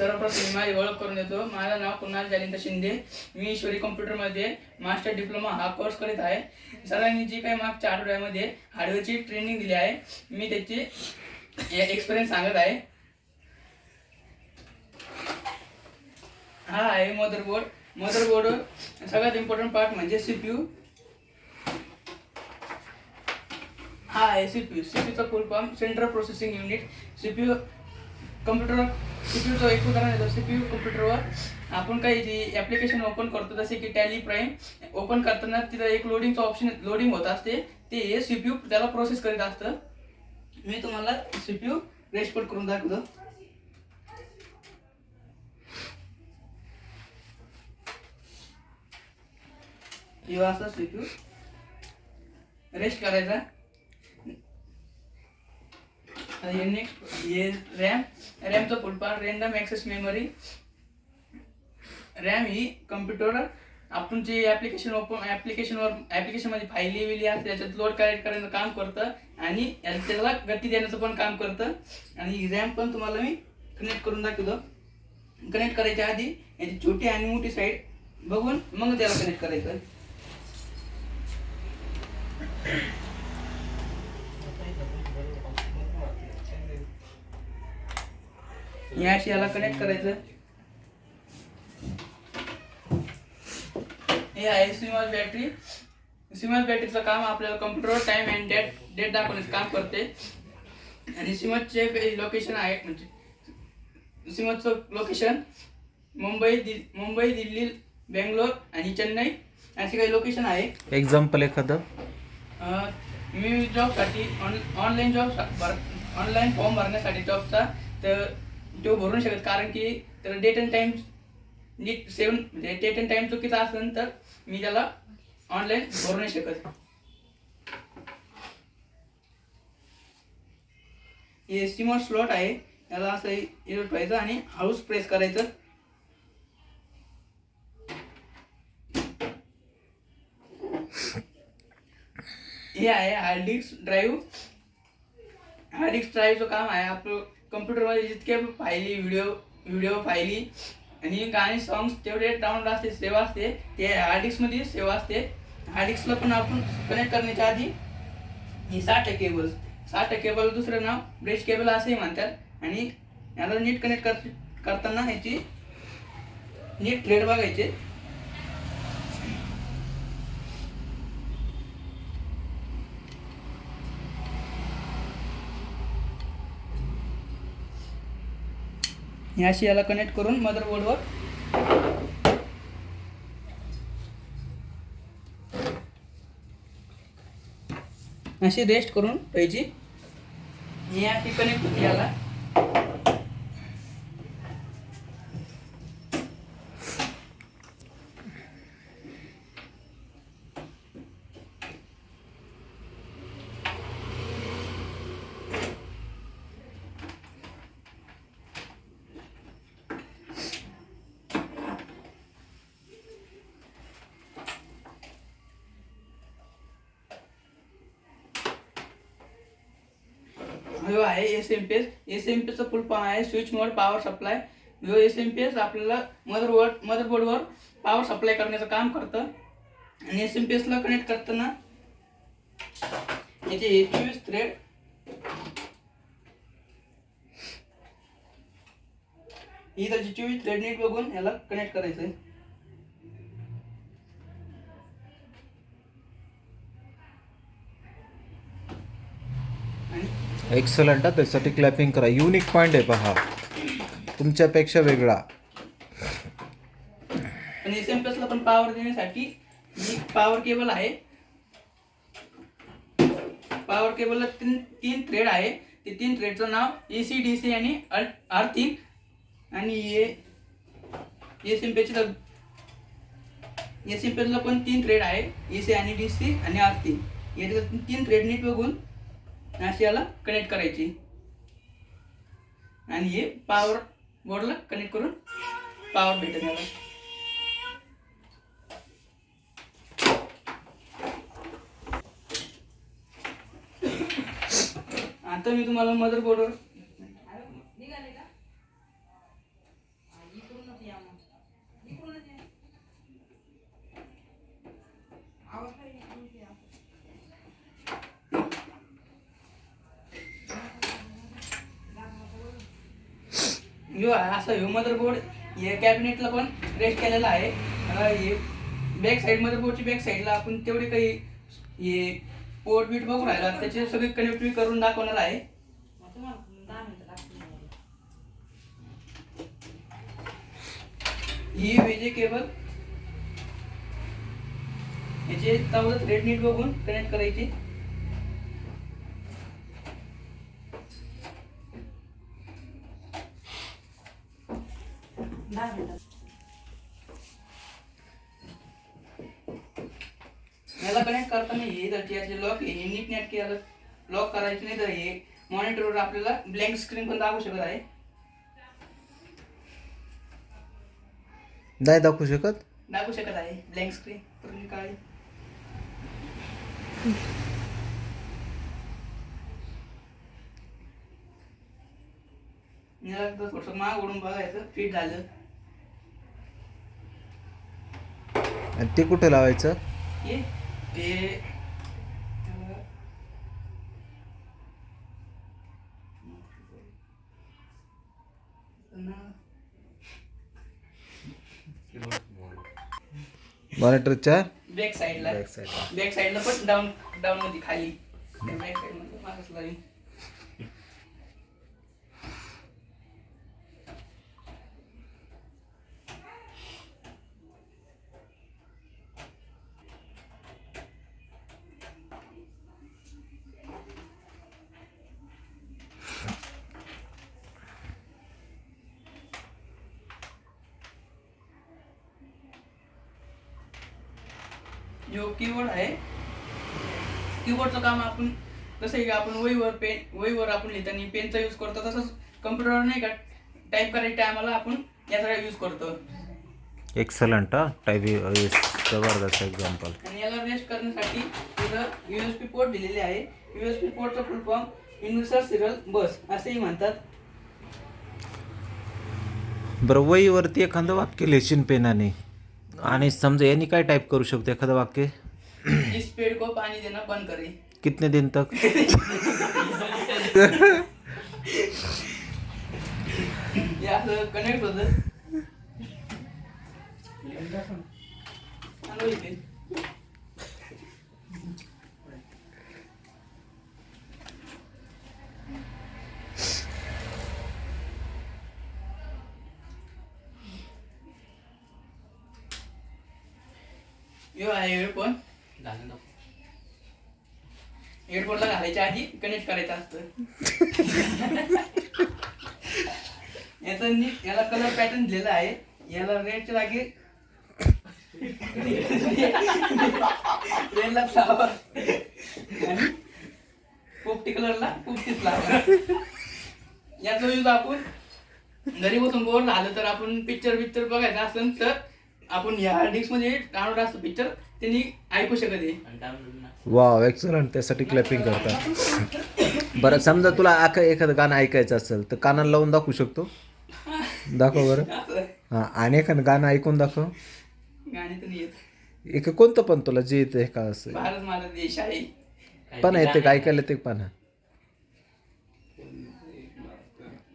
सर्वप्रथम मी माझी ओळख करून देतो. माझं नाव कुणाल जालिंद शिंदे. मी ईश्वरी कॉम्प्युटरमध्ये मास्टर डिप्लोमा हा कोर्स करीत आहे. सरांनी जी काही मागच्या आठवड्यामध्ये हार्डवेअरची ट्रेनिंग दिली आहे मी त्याची एक्सपिरियन्स सांगत आहे. हा आहे मदरबोर्ड मदरबोर्ड सगळ्यात इम्पॉर्टंट पार्ट म्हणजे सीपीयू हा आहे CPU सीपीयूचा full form central processing unit CPU computer सीपीयूचं एक उदाहरण येतो सीपीयू कम्प्युटरवर आपण काही जी ॲप्लिकेशन ओपन करतो जसे की टॅली प्राईम ओपन करताना तिथं एक लोडिंगचं ऑप्शन लोडिंग होत असते. ते सीपीयू त्याला प्रोसेस करीत असतं. मी तुम्हाला सीपीयू रेस्पोर्ट करून दाखवतो. किंवा असं सीपीयू रेस्ट करायचा. RAM रॅमचा full part random access memory RAM ही कम्प्युटरवर आपण जे ॲप्लिकेशन ओपन ॲप्लिकेशनवर ॲप्लिकेशनमध्ये फायली विली असते त्याच्यात लोड करेक्ट करायचं काम करतं आणि त्याला गती देण्याचं पण काम करतं. आणि रॅम पण तुम्हाला मी कनेक्ट करून दाखवतो. कनेक्ट करायच्या आधी याची छोटी आणि मोठी साईड बघून मग त्याला कनेक्ट करायचं. याशी याला कनेक्ट करायचं. हे आहे सिमॉल बॅटरी सिमॉल बॅटरीचं काम आपल्याला कम्प्युटरवर टाइम अँड डेट डेट दाखवण्याचं काम करते. आणि सिमसचे लोकेशन आहे म्हणजे सिमसचं लोकेशन मुंबई दि मुंबई दिल्ली बेंगलोर आणि चेन्नई असे काही लोकेशन आहे. एक्झाम्पल एखादं? मी जॉबसाठी on online job online form भरण्यासाठी जॉबचा तर तो भरू नाही शकत. कारण की त्याला डेट अँड टाइम नीट सेवन म्हणजे डेट अँड टाइम चुकीचा असेल तर मी त्याला ऑनलाईन भरू नाही शकत. हे स्टीमर स्लॉट आहे. याला असं इरट ठेवायचं आणि हळूच प्रेस करायचं. हे आहे hard disk drive hard disk ड्राईव्हचं काम आहे आपलं कम्प्युटरमध्ये जितके फायली व्हिडिओ व्हिडिओ फायली आणि गाणी सॉंग्स तेवढे डाउनलोड असते सेव असते ते हार्ड डिस्कमध्ये सेव असते. हार्ड डिस्कला पण आपण कनेक्ट करण्याच्या आधी ही साठ केबल साठ केबल दुसरं नाव ब्रेश केबल असंही म्हणतात. आणि याला नीट कनेक्ट कर करताना ह्याची नीट प्लेट बघायचे. याशी याला कनेक्ट करून मदरबोर्डवर अशी रेस्ट करून पाहिजे याशी कनेक्ट याला. व्यू आहे S M P S S M P एसचा full form आहे. स्विच मोड पॉवर सप्लाय ह्यो एस एम पी एस आपल्याला मदरबोर्ड मदरबोर्डवर पॉवर सप्लाय करण्याचं काम करतं. आणि एस एम पी एसला कनेक्ट करताना याचे हे चोवीस थ्रेड ही त्याची चोवीस थ्रेड नीट बघून याला कनेक्ट करायचं आहे आणि एक्सलंट हा. त्यासाठी क्लॅपिंग करा. युनिक पॉईंट आहे पहा. तुमच्यापेक्षा वेगळा. आणि एस एम प्लसला पण पॉवर देण्यासाठी ही पॉवर केबल आहे. पॉवर केबलला तीन तीन थ्रेड आहे. ते तीन थ्रेडचं नाव ए सी डी सी आणि आर्थिक आणि ए एस एम पेची एस एम पेला पण तीन थ्रेड आहे. ए सी आणि डी सी आणि आर्थिक याच्या तीन थ्रेड नीट बघून अशी याला कनेक्ट करायची. आणि हे पॉवर बोर्डला कनेक्ट करून पॉवर भेटेल याला. आता मी तुम्हाला मदर बोर्डवर ह्यो असा ह्यू मदरबोर्ड हे कॅबिनेटला पण रेस्ट केलेला आहे. हे बॅक साईड मदरबोर्डची बॅक साईडला आपण तेवढे काही हे पोर्ट बीट बघून राहिला. त्याचे सगळे कनेक्टिव्ह करून दाखवणार आहे. ही वेजे केबल याचे चौदा थ्रेड नीट बघून कनेक्ट करायची याला कनेक्ट करताना हे जर याचे लॉक नेट केलं लॉक करायचे नाही तर हे मॉनिटरवर आपल्याला ब्लँक स्क्रीन पण दाखवू शकत आहे. नाही दाखवू शकत? दाखवू शकत आहे. ब्लँक स्क्रीन पूर्ण काळी थोडंसं माग ओढून बघायचं. फिट झालं. आणि ते कुठं लावायचं? हे ते मॉनिटरच्या बॅक साईडला. बॅक साईडला. पण डाऊन डाऊन मध्ये खाली. बॅक साईडमध्ये लावीन. जो कीबोर्ड आहे कीबोर्डचं काम आपण जसं की आपण वहीवर पेन वहीवर आपण लिहिताना पेनचा यूज करतो तसंच कम्प्युटरवर नाही का टाईप करायच्या टायमाला आपण याचा यूज करतो. एक्सलंट हा. टाईप जबरदस्त एक्झाम्पल आणि याला रेस्ट करण्यासाठी इथं यू एस पी पोर्ट दिलेले आहे. U S P पोर्टचा full form universal serial bus असेही म्हणतात. बरं वहीवरती एखादं वाक्य लिहिशील पेनाने. आणि समजा यांनी काय टाईप करू शकतो एखादं वाक्य? इस पेड़ को पाणी देणं बंद करे कितने दिन तक? हे असं कनेक्ट होतं आहे हेडफोन हेडफोनला घालायच्या आधी कनेक्ट करायचं असतं. याचा नीट याला कलर पॅटर्न दिलेला आहे. याला रेडच्या जागी रेडला फ्लावर आणि पोपटी कलरला पोपटी फ्लावर याचा यूज आपण घरी बसून बोर झालं तर आपण पिक्चर पिक्चर बघायचं असेल तर आपण या डिस्कमध्ये डाउनलोड असतो पिक्चर त्यांनी ऐकू शकत आहे. वा एक्सलंट त्यासाठी क्लॅपिंग करतात. बरं समजा तुला आक एखादं गाणं ऐकायचं असेल तर कानाला लावून दाखवू शकतो? दाखव बरं. हां आणि एखादं गाणं ऐकून दाखव. एक कोणतं पण तुला जे येतं का असं? पण येते का ऐकायला ते पण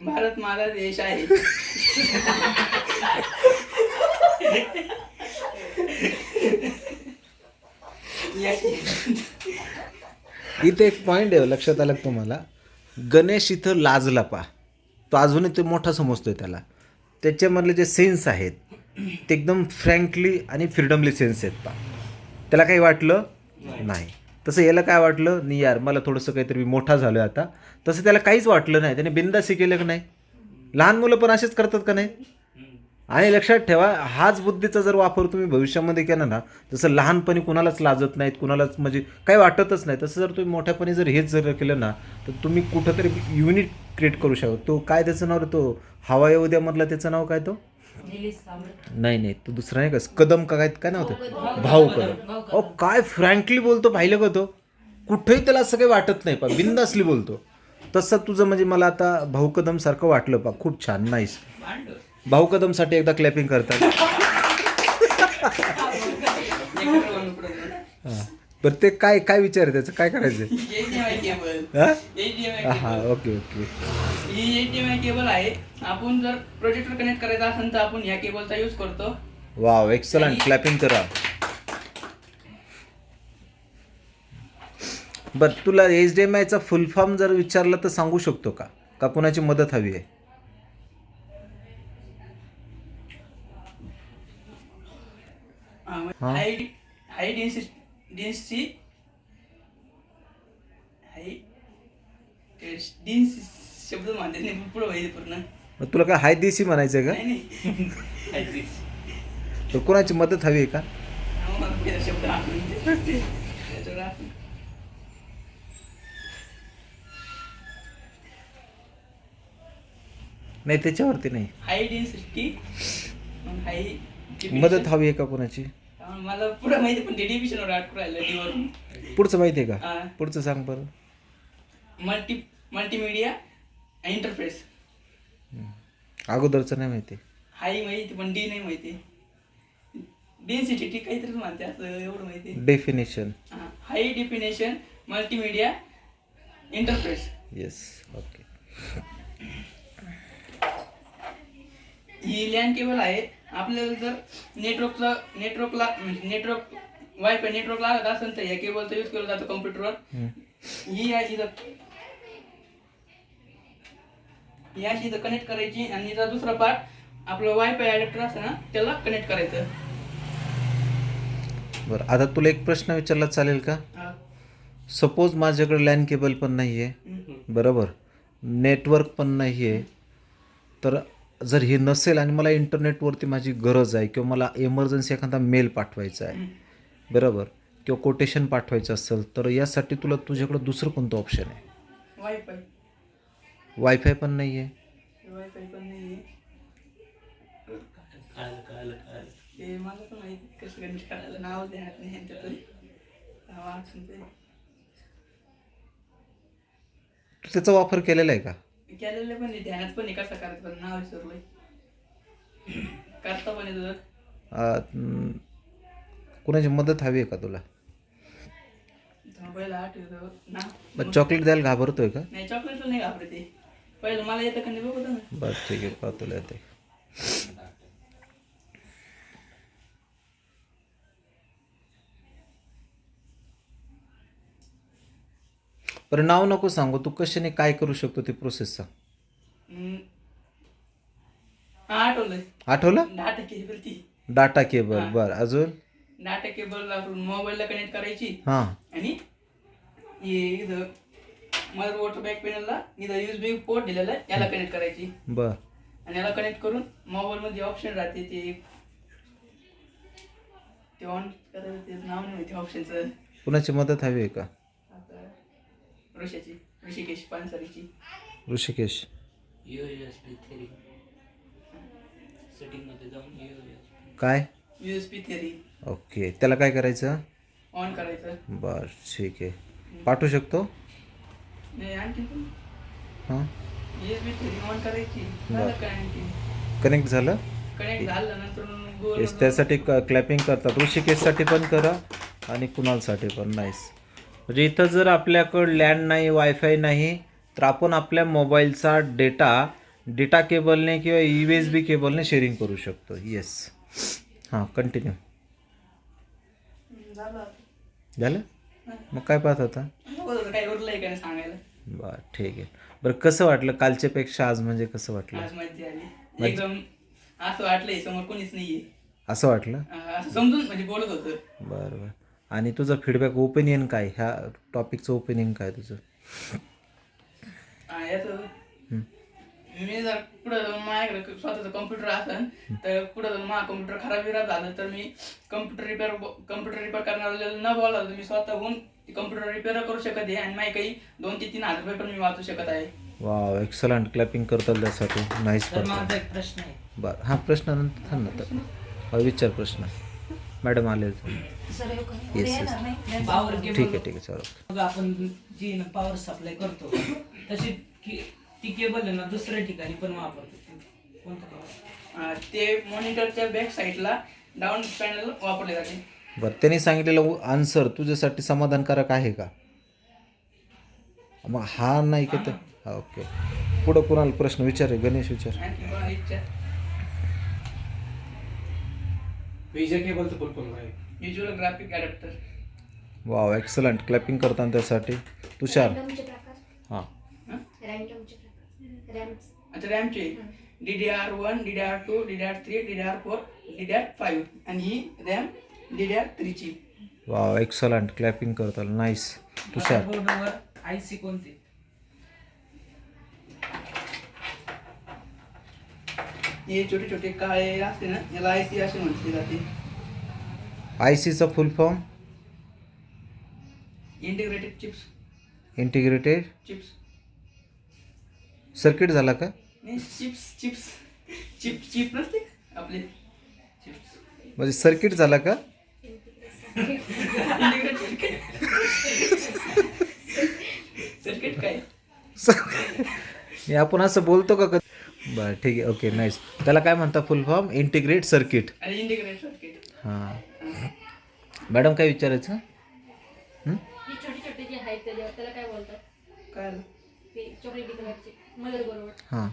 भारत माझा देश आहे इथे एक पॉईंट आहे लक्षात आलं तुम्हाला? गणेश इथं लाजला पा. तो अजूनही ते मोठा समजतोय त्याला. त्याच्यामधले जे सेन्स आहेत ते एकदम फ्रँकली आणि फ्रीडमली सेन्स आहेत पा. त्याला काही वाटलं? नाही. तसं याला काय वाटलं? नाही यार मला थोडंसं काहीतरी मी मोठा झालो आहे आता. तसं त्याला काहीच वाटलं नाही. त्याने बिंदासी केलं का नाही? लहान मुलं पण असेच करतात का नाही? आणि लक्षात ठेवा हाच बुद्धीचा जर वापर तुम्ही भविष्यामध्ये केला ना जसं लहानपणी कुणालाच लाजत नाहीत कुणालाच म्हणजे काही वाटतच नाही तसं जर तुम्ही मोठ्यापणी जर हेच जर केलं ना तर तुम्ही कुठंतरी युनिट क्रिएट करू शकतो. तो काय त्याचं नाव तो? हवा येऊ द्यामधला त्याचं नाव काय तो? नाही नाही तो दुसरा नाही का? कदम का काय काय नाव होतं? भाऊ कदम. अहो काय फ्रँकली बोलतो पाहिलं का तो? कुठेही त्याला असं काही वाटत नाही पा बिंदासली बोलतो. तसं तुझं म्हणजे मला आता भाऊ कदम सारखं वाटलं पा खूप छान भांड. भाऊ कदमसाठी एकदा क्लॅपिंग करतात. हां. बरं ते काय काय विचार आहे त्याचं? काय करायचं HDMI केबल हा ओके ओके. ही HDMI केबल आहे आपण जर प्रोजेक्टर कनेक्ट करायचा असेल तर आपण ह्या केबलचा यूज करतो वाव एक्सलंट क्लॅपिंग करा. बर तुला एच डी एम आयचा फुल फॉर्म जर विचारला तर सांगू शकतो का? का कुणाची मदत हवी आहे हा. हाय हाय डेन्सिटी डेन्सिटी हाय शब्द मानते नाही पुढं पाहिजे पूर्ण. मग तुला काय हाय देशी म्हणायचं आहे नाही नाही. हाय. का तर कोणाची मदत हवी आहे का? हा, मला पहिला शब्द आठवून दे. त्याच्यावर आठवून. नाही त्याच्यावरती नाही. हाय डेन्सिटी हाय मदत हवी आहे का कोणाची? मला पुढं माहिती पण ते डिव्हिजनवर अटकून राहिलं डीवरून पुढचं माहिती आहे का? हा. पुढचं सांग बरं. मल्टी मल्टीमीडिया इंटरफेस अगोदरचं नाही माहिती. हाय माहिती पण डी नाही माहिती. डेन्सिटी टी काहीतरीच म्हणते असं एवढं माहिती. Definition high definition multimedia interface yes okay ही लँड केबल आहे. आपल्याला जर नेटवर्कचा नेटवर्कला म्हणजे नेटवर्क वायफाय नेटवर्क लागत असेल तर या केबलचा यूज केला जातो कम्प्युटरवर ही इथं ही अशी इथं कनेक्ट करायची आणि हिचा दुसरा पार्ट आपलं वायफाय अडॅप्टर असतं ना त्याला कनेक्ट करायचं. बरं आता तुला एक प्रश्न विचारला चालेल का. सपोज माझ्याकडे लँड केबल पण नाही आहे. बरोबर. नेटवर्क पण नाही आहे तर जर हे नसेल आणि मला इंटरनेटवरती माझी गरज आहे किंवा मला एमर्जन्सी एखादा मेल पाठवायचा आहे बरोबर? किंवा कोटेशन पाठवायचं असेल तर यासाठी तुला तुझ्याकडं दुसरं कोणतं ऑप्शन आहे? वायफाय वायफाय पण नाही आहे वायफाय पण नाही ते मला पण माहिती कसं कनेक्ट करायला नाव देणार नाही ह्यांच्यात नाव आठवण ते. तू त्याचा वापर केलेला आहे का? केलेलं पण आहे ध्यानात पण आहे कसं करायचं पण नाव विसरलोय. करता पण येतं आ, हम्म, कुणाची मदत हवी आहे का तुला? पहिला आठवतो ना मग चॉकलेट द्यायला घाबरतोय का? नाही चॉकलेट नाही घाबरते पहिलं मला येतं का नाही बघतो ना बरं ठीक आहे पाहतो तुला ते बरं नाव नको सांगू. तू कशाने काय करू शकतो ते प्रोसेस सांग. आठवलंय? आठवलं? डाटा केबल ती. डाटा केबल बरं अजून? डाटा केबल आपण मोबाईलला कनेक्ट करायची. हां. आणि हे इथं मदरबोर्डच्या बॅक पॅनलला इथं युएसबी पोर्ट दिलेला आहे याला कनेक्ट करायची. बरं. आणि याला कनेक्ट करून मोबाईलमध्ये ऑप्शन राहते ते ते ऑन करायचं ते नाव नाही माहिती ऑप्शनचं कुणाची मदत हवी आहे का? ऋषाची ऋषिकेश पानसरीची. ऋषिकेश. युएसबी थेरी सेटिंगमध्ये जाऊन युएसबी काय? यू एस पी थेरी ओके. त्याला काय करायचं? ऑन करायचं. बरं ठीक आहे. पाठवू शकतो? नाही आणखी पण. हां? यू एस बी थेरी ऑन करायची. झालं काय आणखी? कनेक्ट झालं? कनेक्ट झालं नंतर गोल येस त्यासाठी क क्लॅपिंग करतात. ऋषिकेशसाठी पण करा आणि कुणालसाठी पण. नाईस म्हणजे इथं जर आपल्याकडं लँड नाही वायफाय नाही तर आपण आपल्या मोबाईलचा डेटा डेटा केबलने किंवा यू एस बी केबलने शेअरिंग करू शकतो. येस हां कंटिन्यू झालं? मग काय पाहत होता? बरं ठीक आहे. बरं कसं वाटलं? कालच्यापेक्षा आज म्हणजे कसं वाटलं? एकदम असं वाटलंय समोर कोणीच नाहीये. असं वाटलं? समजून म्हणजे बोलत होतं. बरं बरं. आणि तुझं फीडबॅक ओपिनियन काय? ह्या टॉपिकचं ओपिनियन काय तुझं. मी जर जाऊन माझ्याकडे स्वतःचं कम्प्युटर असेल तर जाऊन माझा कम्प्युटर खराब विराब झालं तर मी कम्प्युटर रिपेअर कम्प्युटर रिपेअर करणाऱ्याला न बोलावलं तर मी स्वतःहून कम्प्युटर रिपेअर करू शकत आहे आणि माझे काही दोन ते तीन हजार रुपये पण मी वाचू शकत आहे. वा एक्सलंट क्लॅपिंग करतात त्यासाठी. नाईस माझा एक प्रश्न आहे. बरं हां प्रश्न नंतर थांब तर. विचार प्रश्न. मॅडम आले येस येस पॉवर ठीक केबल आहे ठीक आहे मग आपण जी पॉवर सप्लाय करतो तशी की- ती केबल आहे ना दुसऱ्या ठिकाणी पण वापरतो. कोणतं power? अं, ते मॉनिटरच्या बॅक साईडला डाऊन पॅनल वापरले जाते. बरं त्यांनी सांगितलेलं आन्सर तुझ्यासाठी समाधानकारक आहे का? मग हा नाही का तर ओके पुढं कुणाला प्रश्न? विचार गणेश विचार. आणखी कोणाला इच्छा विजय केबलचं फुल फॉर्म आहे. Visual graphic adapter wow excellent clapping करताना त्यासाठी. तुषार? रॅन्डमचे प्रकार. हां. रॅन्डमचे प्रकार रॅम्स आता रॅमचे D D R one D D R two D D R three D D R four D D R five आणि ही रॅम डी डी आर थ्रीची wow excellent clapping करताना नाईस तुषार? बोर्डवर आय सी कोणते? हे छोटे छोटे काळे असते ना याला आय सी असे म्हटले जाते आय सीचा full form integrated chips integrated chips circuit झाला का? नाही चिप्स चिप्स चिप चिप नसते का आपले? चिप्स म्हणजे सर्किट झाला का? सर्किट काय? हे आपण असं बोलतो का कधी? बरं ठीक आहे. ओके नाईस त्याला काय म्हणता फुल फॉर्म इंटिग्रेट सर्किट हां. मॅडम काय विचारायचं? हं? ही छोटी छोटी जी आहेत त्याच्यावर त्याला काय बोलतात? काय आलं? ते चॉकलेटी कलरचे मदर बरोबर. हां.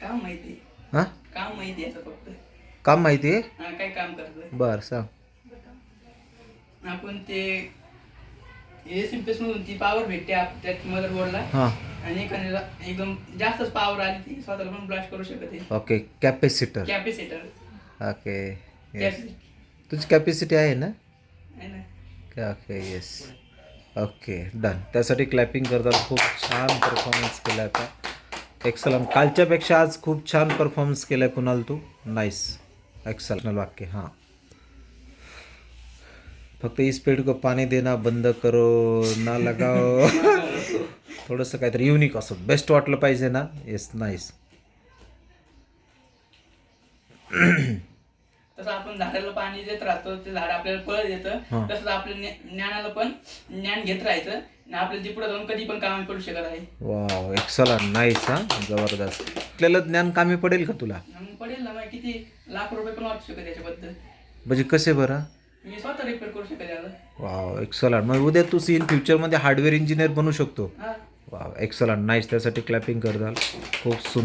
काम माहिती. हां? काम माहिती फक्त. काम माहिती आहे? हा काय काम करतोय? बरं सांग. आपण ते मधून ती पॉवर भेटते आप- त्यात मदरबोर्डला हां. आणि एखाद्याला एकदम जास्तच पॉवर आली ती स्वतःला पण ब्लास्ट करू शकते. Okay capacitor capacitor okay yes तुझी कॅपॅसिटी आहे ना? आहे ना. ओके येस ओके डन त्यासाठी क्लॅपिंग करतात. खूप छान परफॉर्मन्स केला आता. एक्सलंट कालच्यापेक्षा आज खूप छान परफॉर्मन्स केला आहे कुणाल तू? नाईस एक्सलंट वाक्य हां. फक्त इस पेड़ को पाणी देना बंद करो ना लगाओ. थोडंसं काहीतरी युनिक असं. बेस्ट वाटलं पाहिजे ना? येस नाईस तसं आपण झाडाला पाणी देत राहतो ते झाड आपल्याला फळ हा. देतं तसंच आपल्या ज्ञा- ज्ञानाला पण ज्ञान घेत राहायचं. आणि आपल्याला ते पुढे जाऊन कधी पण कामी पडू शकत आहे. वाव एक्सलंट नाईस हां? जबरदस्त. आपल्याला ज्ञान कामी पडेल का तुला? मग पडेल ना मग किती लाख रुपये पण वाचू शकत याच्याबद्दल म्हणजे कसे बरं? मी स्वतः रिपेअर करू शकत याला वाव एक्सलंट मग उद्या तू इन फ्युचरमध्ये हार्डवेअर इंजिनियर बनू शकतो. हा. वाव एक्सलंट नाईस त्यासाठी क्लॅपिंग करताल. खूप सुंदर.